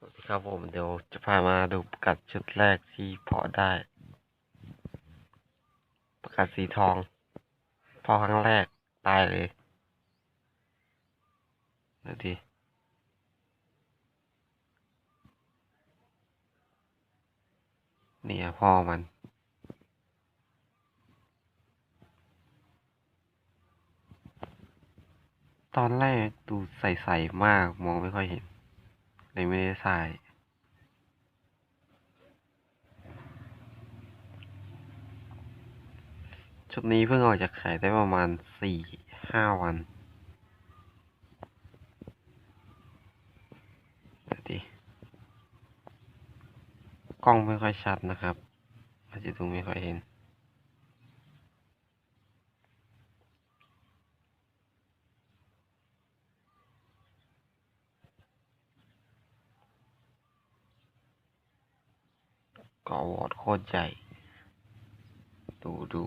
สวัสดีครับผมเดี๋ยวจะพามาดูประกัดชุดแรกที่เพาะได้ ประกัดสีทองเพาะครั้งแรกตายเลยดูดิเนี่ยพ่อมันตอนแรกดูใสๆมากมองไม่ค่อยเห็น เลยไม่ได้ใส่ชุดนี้เพิ่งออกจากไข่ได้ประมาณสี่ห้าวันดูดิกล้องไม่ค่อยชัดนะครับอาจจะดูไม่ค่อยเห็น เกาะวอร์ดโคตรใหญ่ ดูดู